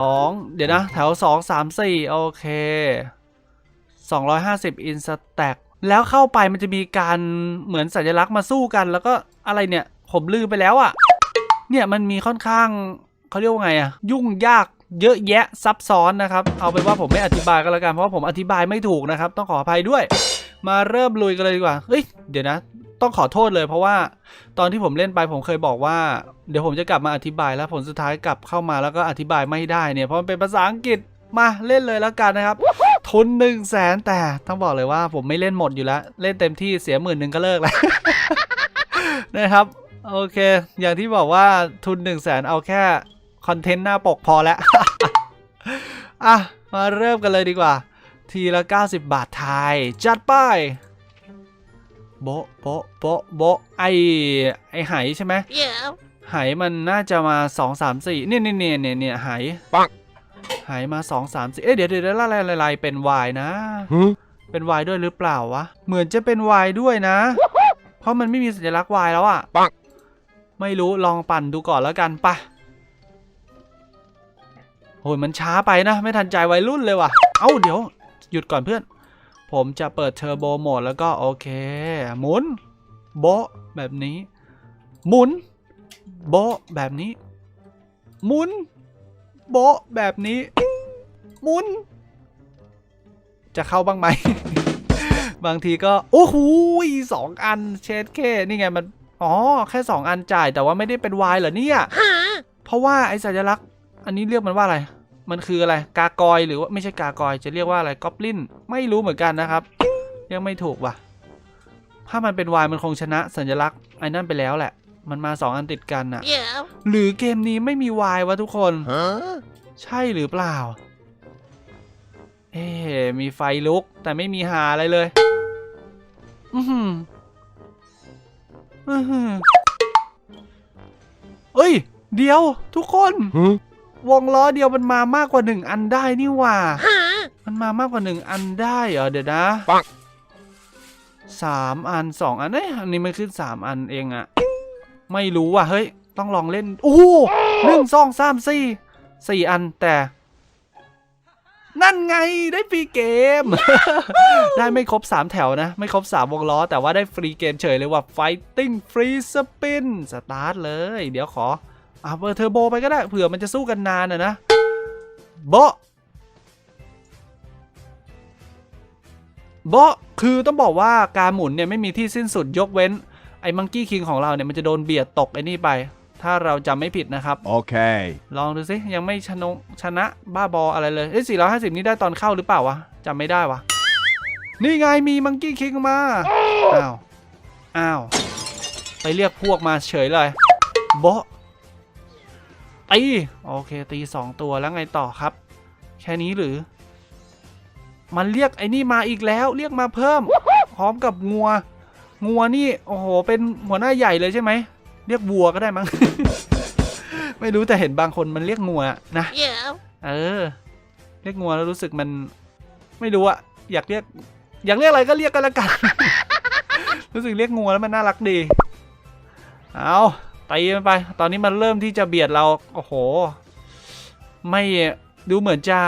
สองเดี๋ยวนะ แถวสองสามสี่โอเคสองร้อยห้าสิบอินสแต็กแล้วเข้าไปมันจะมีการเหมือนสัญลักษณ์มาสู้กัน แล้วก็อะไรเนี่ย ผมลืมไปแล้วอะ่ะ เนี่ยมันมีค่อนข้างเขาเรียกว่าไงอะยุ่งยากเยอะแยะซับซ้อนนะครับ เอาเป็นว่าผมไม่อธิบายก็แล้วกันเพราะว่าผมอธิบายไม่ถูกนะครับ ต้องขออภัยด้วย มาเริ่มลุยกันเลยดีกว่าเฮ้ยเดี๋ยวนะ ต้องขอโทษเลยเพราะว่าตอนที่ผมเล่นไปผมเคยบอกว่า เดี๋ยวผมจะกลับมาอธิบายแล้วผลสุดท้ายกลับเข้ามาแล้วก็อธิบายไม่ได้เนี่ยเพราะมันเป็นภาษาอังกฤษมาเล่นเลยแล้วกันนะครับ ทุนหนึ่งแสนแต่ต้องบอกเลยว่าผมไม่เล่นหมดอยู่แล้ว เล่นเต็มที่เสียหมื่นหนึ่งก็เลิกแล้วนะครับ โอเค อย่างที่บอกว่าทุน1นึ่งแสนเอาแค่คอนเทนต์หน้าปกพอแล้วอะมาเริ่มกันเลยดีกว่า ทีละ 90 บาทไทย จัดไป โบะโบะโบะโบะไอไอไหใช่ไหม Yeah. ไหมันน่าจะมา2 3 4เนี่ยเนี่ยเนี่ยเนี่ยเนี่ยไหปังไหมา2 3 4เอ๊ะเดี๋ยวเดี๋ยวอะไรอะไรอะไรเป็น Y นะ Huh? เป็น Y ด้วยหรือเปล่าวะ เหมือนจะเป็น Y ด้วยนะ เพราะมันไม่มีสัญลักษณ์ Y แล้วอะปังไม่รู้ลองปั่นดูก่อนแล้วกันไปะโอ้ยมันช้าไปนะ ไม่ทันใจวัยรุ่นเลยว่ะ เอ้าเดี๋ยว หยุดก่อนเพื่อน ผมจะเปิดเทอร์โบโหมดแล้วก็โอเค หมุน โบะแบบนี้ หมุน โบะแบบนี้ หมุน โบะแบบนี้ หมุน จะเข้าบ้างไหม บางทีก็ โอ้โหสองอันเชดเคนี่ไงมัน อ๋อ แค่2อันจ่ายแต่ว่าไม่ได้เป็นวายเหรอเนี่ย เพราะว่าไอสัญลักษณ์ อันนี้เรียกมันว่าอะไร มันคืออะไรกากอยหรือว่าไม่ใช่กากอย จะเรียกว่าอะไรกอบลินไม่รู้เหมือนกันนะครับ ยังไม่ถูกว่ะ ถ้ามันเป็นวายมันคงชนะสัญลักษณ์ไอ้นั่นไปแล้วแหละ มันมา2อันติดกันอะ Yeah. หรือเกมนี้ไม่มีวายวะทุกคน Huh? ใช่หรือเปล่า เอ๊ะมีไฟลุก แต่ไม่มีหาอะไรเลย อือหืออือหือเอ้ย เดี๋ยวทุกคน Huh? วงล้อเดียวมันมามากกว่าหนึ่งอันได้นี่หว่า Huh? มันมามากกว่าหนึ่งอันได้เหรอเดี๋ยวนะปังสามอันสองอันเอ้ยอันนี้มันขึ้นสามอันเองอะไม่รู้ว่ะเฮ้ย ต้องลองเล่นโอ้โหหนึ่งสองสามสี่สี่อันแต่ นั่นไงได้ฟรีเกม ได้ไม่ครบ 3 แถวนะ ไม่ครบ 3 วงล้อ แต่ว่าได้ฟรีเกมเฉยเลยว่า Fighting Free Spin สตาร์ทเลย เดี๋ยวขอ อะเปิดเทอร์โบไปก็ได้เผื่อมันจะสู้กันนานอะนะโบะโบะคือต้องบอกว่าการหมุนเนี่ยไม่มีที่สิ้นสุดยกเว้น ไอ้มังกี้คิงของเราเนี่ยมันจะโดนเบียดตกไอ้นี่ไป ถ้าเราจำไม่ผิดนะครับ Okay. ลองดูสิยังไม่ชนะชนะบ้าบออะไรเลยเอ้ย450 นี่ได้ตอนเข้าหรือเปล่าวะจำไม่ได้วะนี่ไงมีมังกี้คิงมา อ้าว อ้าว ไปเรียกพวกมาเฉยเลยโบะ ตี โอเค ตี 2 ตัวแล้วไงต่อครับ แค่นี้หรือ มันเรียกไอ้นี่มาอีกแล้ว เรียกมาเพิ่ม พร้อมกับงัว งัวนี่ โอ้โห เป็นหัวหน้าใหญ่เลยใช่ไหม เรียกวัวก็ได้มั้ง ไม่รู้แต่เห็นบางคนมันเรียกงัวนะ Yeah. เออ เรียกงัวแล้วรู้สึกมัน ไม่รู้อะอยากเรียก อยากเรียกอะไรก็เรียกกันละกัน รู้สึกเรียกงัวแล้วมันน่ารักดี เอา ตีมันไป ตอนนี้มันเริ่มที่จะเบียดเรา โอ้โห ไม่ดูเหมือนจะ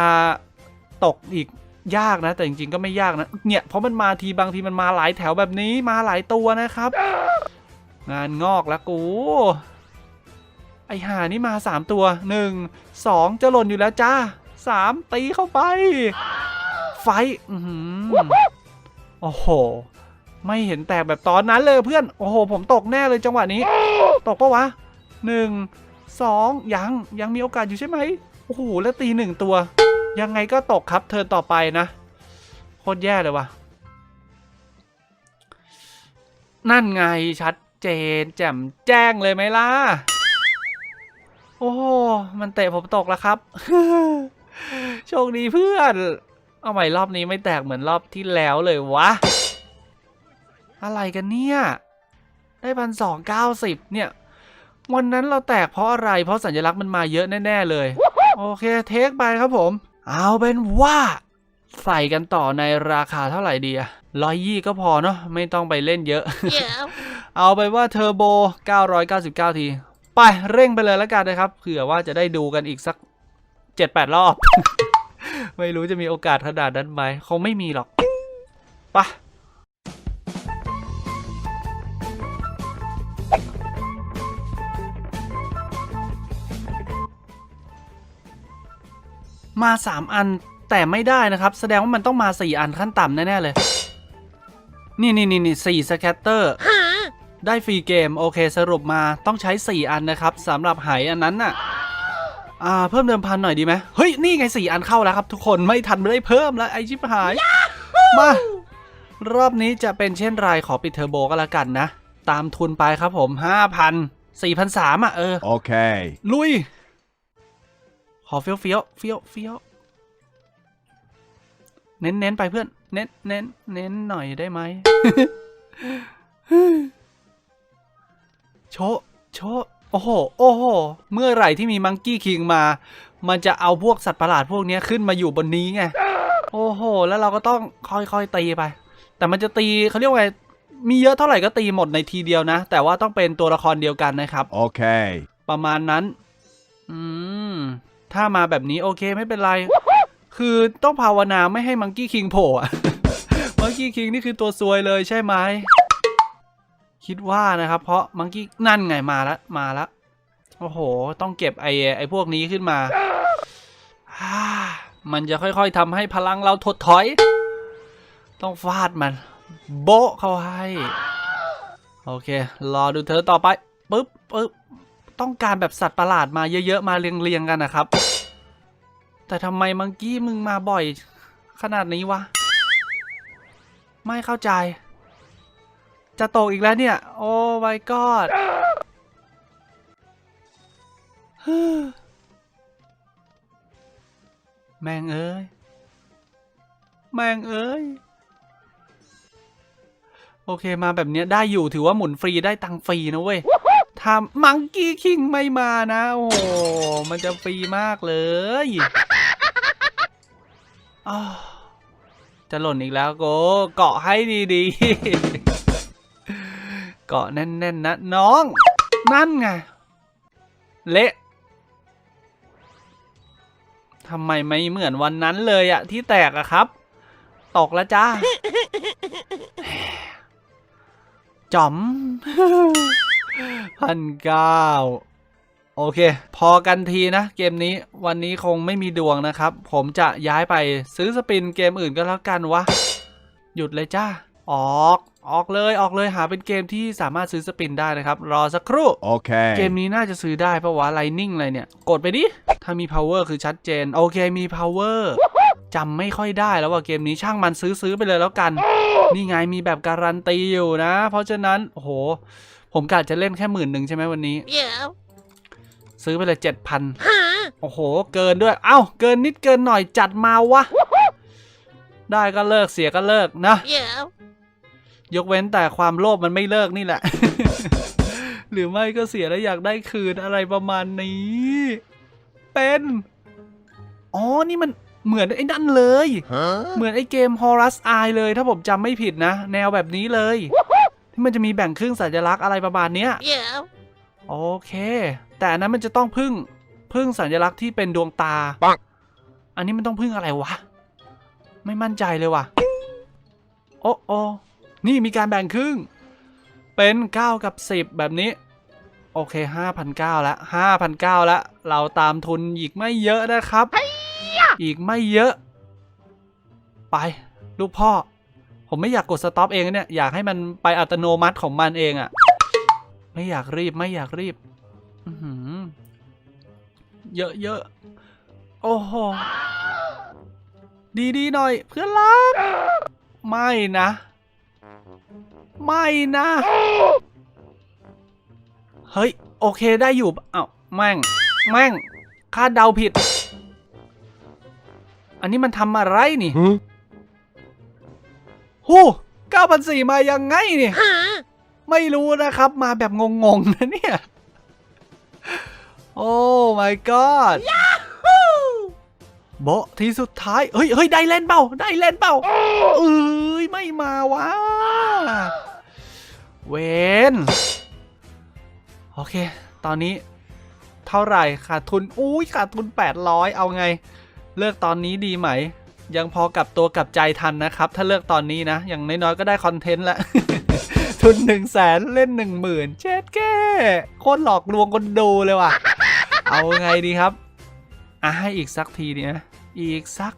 ตกอีกยากนะ แต่จริงๆก็ไม่ยากนะ เนี่ยเพราะมันมาทีบางทีมันมาหลายแถวแบบนี้มาหลายตัวนะครับ งานงอกแล้วกู ไอห่านี่มาสามตัวหนึ่งสองจะหล่นอยู่แล้วจ้าสามตีเข้าไป ไฟโอ้โห ไม่เห็นแตกแบบตอนนั้นเลยเพื่อน โอ้โห ผมตกแน่เลยจังหวะนี้ ตกปะวะหนึ่งสองยังยังมีโอกาสอยู่ใช่ไหมโอ้โหแล้วตีหนึ่งตัว ยังไงก็ตกครับเทิร์นต่อไปนะโคตรแย่เลยว่ะ นั่นไงชัดเจน แจ่มแจ้งเลยไหมล่ะ โอ้โหมันเตะผมตกแล้วครับ โชคดีเพื่อน เอาใหม่รอบนี้ไม่แตกเหมือนรอบที่แล้วเลยวะ อะไรกันเนี่ย ได้พันสองเก้าสิบเนี่ย วันนั้นเราแตกเพราะอะไร เพราะสัญลักษณ์มันมาเยอะแน่ ๆ เลย โอเค เทคไปครับผม เอาเป็นว่า ใส่กันต่อในราคาเท่าไหร่ดีอะร้อยยี่ก็พอเนาะ ไม่ต้องไปเล่นเยอะ Yeah. เอาไปว่าเทอร์โบ 999 ที ไปเร่งไปเลยแล้วกันนะครับ เผื่อว่าจะได้ดูกันอีกสักเจ็ดแปดรอบ ไม่รู้จะมีโอกาสขนาดนั้นไหม คงไม่มีหรอกไปะ มาสามอันแต่ไม่ได้นะครับ แสดงว่ามันต้องมาสี่อันขั้นต่ำแน่ ๆ เลย นี่นี่นี่นี่สี่สแคตเตอร์ได้ฟรีเกม โอเคสรุปมาต้องใช้ 4 อันนะครับสำหรับไหอันนั้นน่ะอ่าเพิ่มเดิมพันหน่อยดีไหมเฮ้ย นี่ไง 4 อันเข้าแล้วครับทุกคนไม่ทันไม่ได้เพิ่มแล้วไอชิบหาย มารอบนี้จะเป็นเช่นไรขอปิดเทอร์โบก็แล้วกันนะ ตามทุนไปครับผม 5,000 4,300อะเออ Okay. ลุยข อเฟี้ยวเฟี้ยวเฟี้ยวเฟี้ยวเน้นเน้นไปเพื่อน เน้นเน้นเน้นหน่อยได้ไหมโชะโชะโอ้โห โอ้โห เมื่อไหร่ที่มีมังกี้คิงมา มันจะเอาพวกสัตว์ประหลาดพวกเนี้ยขึ้นมาอยู่บนนี้ไง โอ้โห แล้วเราก็ต้องค่อยๆตีไป แต่มันจะตีเขาเรียกว่าไง มีเยอะเท่าไหร่ก็ตีหมดในทีเดียวนะ แต่ว่าต้องเป็นตัวละครเดียวกันนะครับ Okay. ประมาณนั้น อืม ถ้ามาแบบนี้โอเคไม่เป็นไร คือต้องภาวนาไม่ให้มังกี้คิงโผล่อะมังกี้คิงนี่คือตัวซวยเลยใช่ไหม คิดว่านะครับ เพราะมังกี้นั่นไงมาแล้วมาแล้วโอ้โห ต้องเก็บไอ้ไอ้พวกนี้ขึ้นมาฮ่ามันจะค่อยๆทำให้พลังเราถดถอย ต้องฟาดมัน โบะเข้าให้ โอเค รอดูเธอต่อไปปึ๊บปึ๊บ ต้องการแบบสัตว์ประหลาดมาเยอะๆ มาเรียงๆกันนะครับ แต่ทำไมมังกี้มึงมาบ่อยขนาดนี้วะ ไม่เข้าใจ จะตกอีกแล้วเนี่ย โอ้ my god แม่งเอ้ย แม่งเอ้ย โอเคมาแบบเนี้ยได้อยู่ถือว่าหมุนฟรีได้ตังฟรีนะเว้ย ถ้ามังกี้คิงไม่มานะ โอ้มันจะฟรีมากเลยจะหล่นอีกแล้วโกเกาะให้ดีๆ เกาะแน่นๆนะน้อง นั่นไง เละทำไมไม่เหมือนวันนั้นเลยอะที่แตกอะครับ ตกแล้วจ้าจอม พันเก้าโอเค พอกันทีนะ เกมนี้วันนี้คงไม่มีดวงนะครับ ผมจะย้ายไปซื้อสปินเกมอื่นก็แล้วกันวะ หยุดเลยจ้า ออก ออกเลยออกเลยหาเป็นเกมที่สามารถซื้อสปินได้นะครับ รอสักครู่ Okay. เกมนี้น่าจะซื้อได้เพราะว่า Lightning อะไรเนี่ย กดไปดิ ถ้ามี power คือชัดเจน โอเคมี power จำไม่ค่อยได้แล้วว่าเกมนี้ช่างมันซื้อซื้อไปเลยแล้วกัน นี่ไงมีแบบการันตีอยู่นะ เพราะฉะนั้นโอ้โห ผมกะจะเล่นแค่หมื่นหนึ่งใช่ไหมวันนี้ Yeah. ซื้อไปเลยเจ็ดพัน Huh? โอ้โห เกินด้วย เอ้า เกินนิดเกินหน่อยจัดมาวะ ได้ก็เลิกเสียก็เลิกนะ Yeah. ยกเว้นแต่ความโลภมันไม่เลิกนี่แหละ หรือไม่ก็เสียแล้วอยากได้คืนอะไรประมาณนี้ เป็น อ๋อ นี่มันเหมือนไอ้นั่นเลย Huh? เหมือนไอ้เกม Horus Eye เลยถ้าผมจำไม่ผิดนะ แนวแบบนี้เลย ที่มันจะมีแบ่งครึ่งสัญลักษณ์อะไรประมาณเนี้ย Yeah. โอเค แต่อันนั้นมันจะต้องพึ่งพึ่งสัญลักษณ์ที่เป็นดวงตา ปังอันนี้มันต้องพึ่งอะไรวะ ไม่มั่นใจเลยว่ะ โอ้โอนี่มีการแบ่งครึ่ง เป็น 9 กับ 10 แบบนี้ โอเค 5,900แล้ว5,900แล้ว เราตามทุนอีกไม่เยอะนะครับ อีกไม่เยอะ ไป ลูกพ่อ ผมไม่อยากกดสต็อปเองเนี่ย อยากให้มันไปอัตโนมัติของมันเองอะไม่อยากรีบไม่อยากรีบอืเยอะเยอะโอ้โห ดีดีๆหน่อย เพื่อนรัก ไม่นะ ไม่นะ เฮ้ย โอเคได้อยู่เอ้าแม่ง แม่งคาดเดาผิด อันนี้มันทำอะไรนี่ Huh? หู9,400มายังไงนี่ Huh? ไม่รู้นะครับ มาแบบงงๆนะเนี่ย โอ้ my god โบะทีสุดท้าย เฮ้ยเฮ้ยได้เล่นเปล่า ได้เล่นเปล่า เอ้ย ไม่มาวะ เวนโอเค ตอนนี้ทเท่าไหร่ขาดทุน อุ้ยขาดทุน 800 เอาไง เลิกตอนนี้ดีไหม ยังพอกลับตัวกลับใจทันนะครับ ถ้าเลิกตอนนี้นะ อย่างน้อยๆก็ได้คอนเทนต์ละทุน1 0 0 0 0แสนเล่น1 0,000เช็ดแก้โคตรหลอกลวงคนดูเลยว่ะ เอาไงดีครับอะให้อีกสักทีดีนะอีกสัก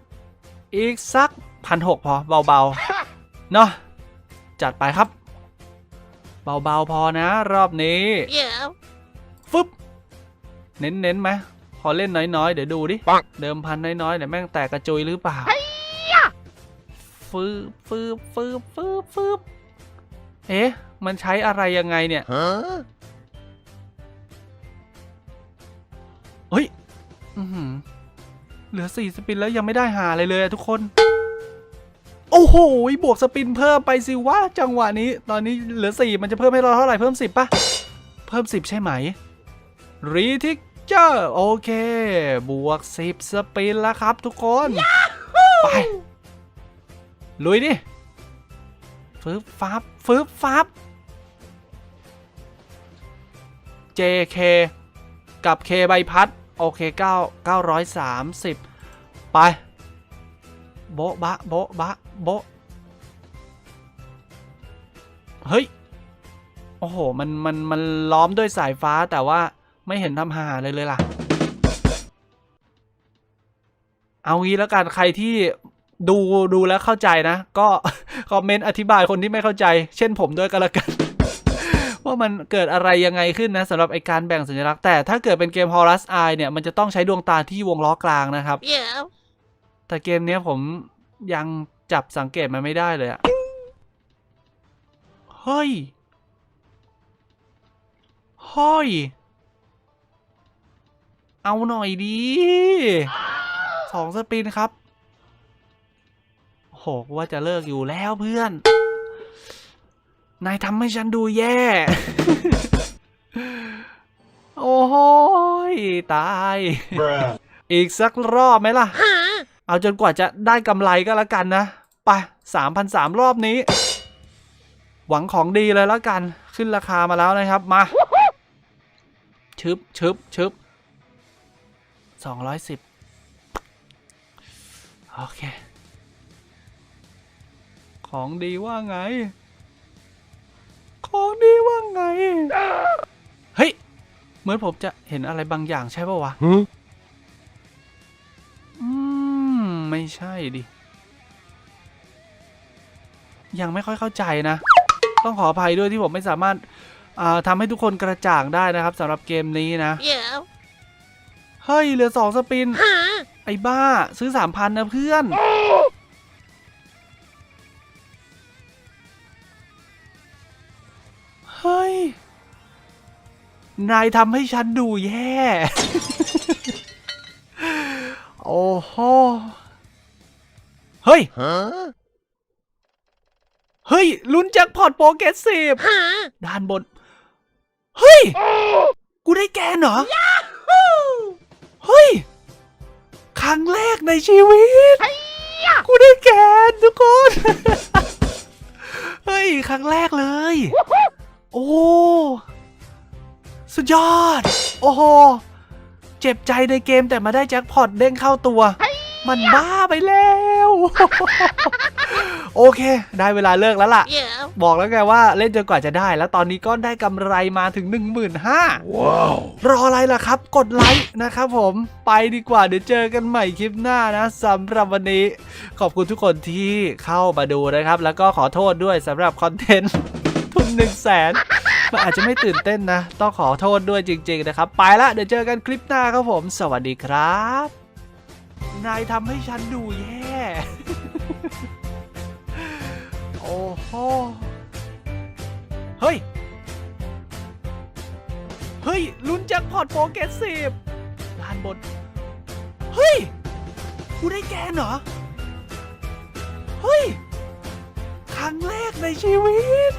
อีกสักพันหกพอเบาๆเนาะจัดไปครับ เบาๆพอนะ รอบนี้ Yeah. ฟึบเน้นๆไหมพ อเล่นน้อยๆ เดี๋ยวดูดิ เดิมพันน้อยๆ เดี๋ยวแม่งแตกกระจุยหรือเปล่าฟืบฟืบฟืบฟืบฟืบเอ๊ะ มันใช้อะไรยังไงเนี่ย Huh? เฮ้ยอือหือเหลือสี่สปินแล้วยังไม่ได้หาอะไรเลยอะทุกคน โอ้โห บวกสปินเพิ่มไปสิวะจังหวะนี้ ตอนนี้เหลือสี่มันจะเพิ่มให้เราเท่าไหร่เพิ่มสิบปะเพิ่มสิบใช่ไหม รีทิก เจอร์โอเค บวกสิบสปินแล้วครับทุกคน ไป ลุยดิฟึบฟับฟึบฟับ JK กับ K ใบพัด โอเค9 930 ไป โบ๊ะบะ โบ๊ะบะ โบ๊ะ เฮ้ย โอ้โห มัน มัน มันล้อมด้วยสายฟ้าแต่ว่า ไม่เห็นทำหาเลยเลยล่ะ เอางี้แล้วกันใครที่ดูดูแล้วเข้าใจนะ ก็คอมเมนต์อธิบายคนที่ไม่เข้าใจ เช่นผมด้วยก็แล้วกัน ว่ามันเกิดอะไรยังไงขึ้นนะสำหรับไอการแบ่งสัญลักษณ์แต่ถ้าเกิดเป็นเกม Horus Eye เนี่ย มันจะต้องใช้ดวงตาที่วงล้อกลางนะครับ Yeah. แต่เกมเนี้ยผมยังจับสังเกตมันไม่ได้เลยอะเฮ้ยเฮ้ย เอาหน่อยดีสองสปินครับโหกูว่าจะเลิกอยู่แล้วเพื่อน นายทำให้ฉันดูแย่ โอ้โหยตาย Bruh. อีกสักรอบไหมล่ะ Huh? เอาจนกว่าจะได้กำไรก็แล้วกันนะ ไปสามพันสามรอบนี้ หวังของดีเลยแล้วกัน ขึ้นราคามาแล้วนะครับ มา ชึบชึบชึบ สองร้อยสิบโอเค ของดีว่าไง ของดีว่าไง เฮ้ย เหมือนผมจะเห็นอะไรบางอย่างใช่ป่าวะ Huh? อืม ไม่ใช่ดิ ยังไม่ค่อยเข้าใจนะ ต้องขออภัยด้วยที่ผมไม่สามารถอ่าทำให้ทุกคนกระจ่างได้นะครับสำหรับเกมนี้นะ Yeah. เฮ้ย เหลือสองสปิน Huh? ไอ้บ้า ซื้อสามพันนะเพื่อน เฮ้ย นายทำให้ฉันดูแย่ โอ้โห เฮ้ย Huh? เฮ้ย ลุ้นแจ็คพอตโปรเกสซีฟ Huh? ด้านบน เฮ้ย กูได้แกนเหรอ เฮ้ย ครั้งแรกในชีวิต กูได้แกนทุกคน เฮ้ย ครั้งแรกเลย โอ้ สุดยอด โอ้โห เจ็บใจในเกมแต่มาได้แจ็คพอตเด้งเข้าตัว มันบ้าไปแล้ว โอเค ได้เวลาเลิกแล้วล่ะ Yeah. บอกแล้วไงว่าเล่นจนกว่าจะได้ แล้วตอนนี้ก็ได้กำไรมาถึง 1 5 0 0 0 Wow. รออะไรล่ะครับ กดไลค์นะครับผมไปดีกว่าเดี๋ยวเจอกันใหม่คลิปหน้านะสำหรับวันนี้ ขอบคุณทุกคนที่เข้ามาดูนะครับ แล้วก็ขอโทษด้วยสำหรับคอนเทนต์ทุน1 0 0 0 0แสนมันอาจจะไม่ตื่นเต้นนะ ต้องขอโทษด้วยจริง ๆ นะครับ ไปละเดี๋ยวเจอกันคลิปหน้าครับผม สวัสดีครับ นายทำให้ฉันดูแย่ โอ้โห เฮ้ย เฮ้ย ลุ้นแจ็คพอตโปรเกสซีฟด้านบน เฮ้ย กูได้แกนเหรอ เฮ้ย ครั้งแรกในชีวิต